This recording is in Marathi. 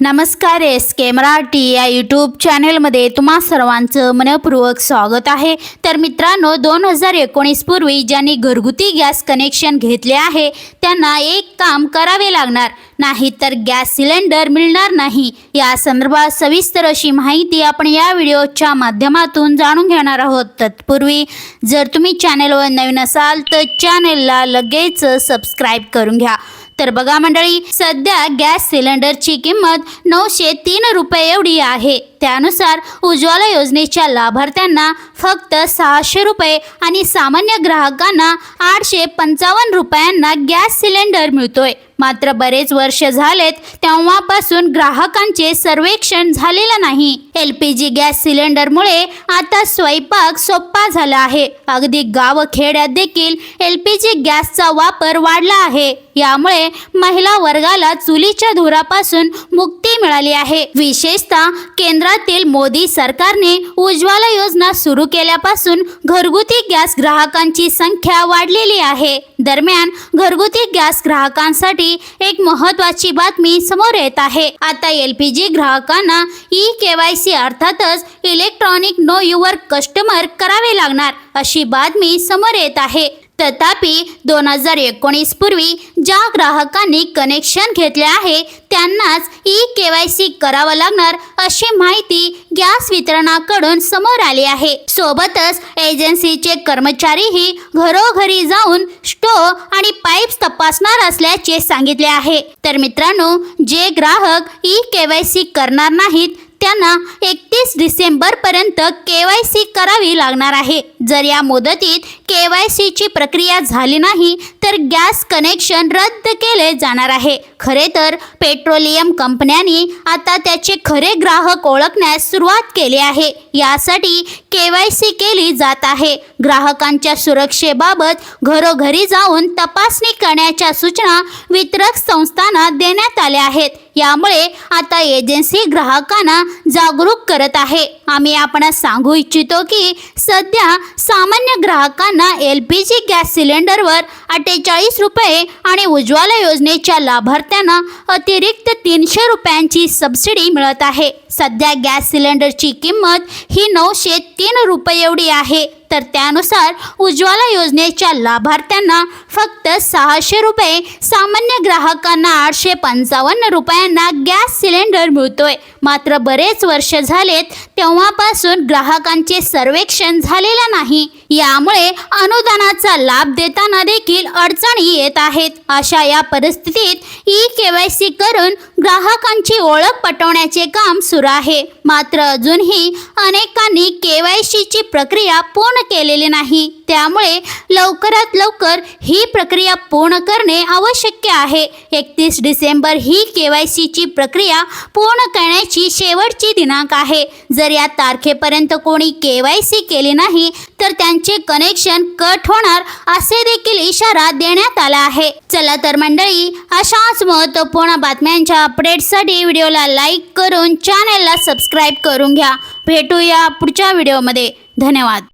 नमस्कार एस के मराठी या यूट्यूब चॅनेलमध्ये तुम्हा सर्वांचं मनपूर्वक स्वागत आहे. तर मित्रांनो दोन हजार एकोणीस पूर्वी ज्यांनी घरगुती गॅस कनेक्शन घेतले आहे त्यांना एक काम करावे लागणार. नाही तर गॅस सिलेंडर मिळणार नाही. या संदर्भात सविस्तर अशी माहिती आपण या व्हिडिओच्या माध्यमातून जाणून घेणार आहोत. तत्पूर्वी जर तुम्ही चॅनेलवर नवीन असाल तर चॅनेलला लगेच सबस्क्राईब करून घ्या. तर बघा मंडळी सध्या गॅस सिलेंडरची किंमत नऊशे तीन रुपये एवढी आहे. त्यानुसार उज्ज्वला योजनेच्या लाभार्थ्यांना फक्त सहाशे रुपये आणि सामान्य ग्राहकांना आठशे पंचावन्न रुपयांना गॅस सिलेंडर मिळतोय. मात्र बरेच वर्ष झालेत तेव्हापासून ग्राहकांचे सर्वेक्षण झालेलं नाही. एल पी जी गॅस सिलेंडरमुळे आता स्वयंपाक सोपा झाला आहे. अगदी गाव खेड्यात देखील एल पी जी गॅसचा वापर वाढला आहे. यामुळे महिला वर्गाला चुलीच्या धुरापासून मुक्ती मिळाली आहे. विशेषतः केंद्रातील मोदी सरकारने उज्ज्वला योजना सुरू केल्यापासून घरगुती गॅस ग्राहकांची संख्या वाढलेली आहे. दरम्यान घरगुती गॅस ग्राहकांसाठी एक महत्वाची बातमी समोर येत आहे. आता एल पी जी ग्राहकांना ई केवायसी अर्थातच इलेक्ट्रॉनिक नो युवर कस्टमर करावे लागणार अशी बातमी समोर येत आहे. तथापि दोन हजार एकोणीस पूर्वी ज्या ग्राहकांनी कनेक्शन घेतले आहे त्यांनाच ई के वाय सी करावं लागणार अशी माहिती गॅस वितरणाकडून समोर आली आहे. सोबतच एजन्सीचे कर्मचारीही घरोघरी जाऊन स्टो आणि पाईप्स तपासणार असल्याचे सांगितले आहे. तर मित्रांनो जे ग्राहक ई के वाय सी करणार नाहीत त्यांना एकतीस डिसेंबरपर्यंत के वाय सी करावी लागणार आहे. जर या मुदतीत के वाय सीची प्रक्रिया झाली नाही तर गॅस कनेक्शन रद्द केले जाणार आहे. खरे तर पेट्रोलियम कंपन्यांनी आता त्याचे खरे ग्राहक ओळखण्यास सुरुवात केली आहे. यासाठी के वाय सी केली जात आहे. ग्राहकांच्या सुरक्षेबाबत घरोघरी जाऊन तपासणी करण्याच्या सूचना वितरक संस्थांना देण्यात आल्या आहेत. यामुळे आता एजन्सी ग्राहकांना जागरूक करत आहे. आम्ही आपणास सांगू इच्छितो की सध्या सामान्य ग्राहकांना एल पी जी गॅस सिलेंडरवर अठ्ठेचाळीस रुपये आणि उज्ज्वला योजनेच्या लाभार्थ्यांना अतिरिक्त तीनशे रुपयांची सबसिडी मिळत आहे. सध्या गॅस सिलेंडरची किंमत ही नऊशे तीन रुपये एवढी आहे. तर त्यानुसार उज्ज्वला योजनेच्या लाभार्थ्यांना फक्त सहाशे रुपये सामान्य ग्राहकांना आठशे पंचावन्न रुपयांना गॅस सिलेंडर मिळतोय. मात्र बरेच वर्ष झालेत तेव्हा तेव्हापासून ग्राहकांचे सर्वेक्षण झालेलं नाही. यामुळे अनुदानाचा लाभ देताना देखील अडचणी येत आहेत. अशा या परिस्थितीत ई के वाय सी करून ग्राहकांची ओळख पटवण्याचे काम सुरू आहे. मात्र अजूनही अनेकांनी के वाय सीची प्रक्रिया पूर्ण केलेली नाही. त्यामुळे लवकरात लवकर ही प्रक्रिया पूर्ण करणे आवश्यक आहे. एकतीस डिसेंबर ही के वाय सीची प्रक्रिया पूर्ण करण्याची शेवटची दिनांक आहे. जर या तारखेपर्यंत कोणी के वाय सी केली नाही तर त्यांचे कनेक्शन कट होणार असे देखील इशारा देण्यात आला आहे. चला तर मंडळी अशाच महत्त्वपूर्ण बातम्यांच्या अपडेटसाठी व्हिडिओला लाईक करून चॅनेलला सबस्क्राईब करून घ्या. भेटूया पुढच्या व्हिडिओमध्ये. धन्यवाद.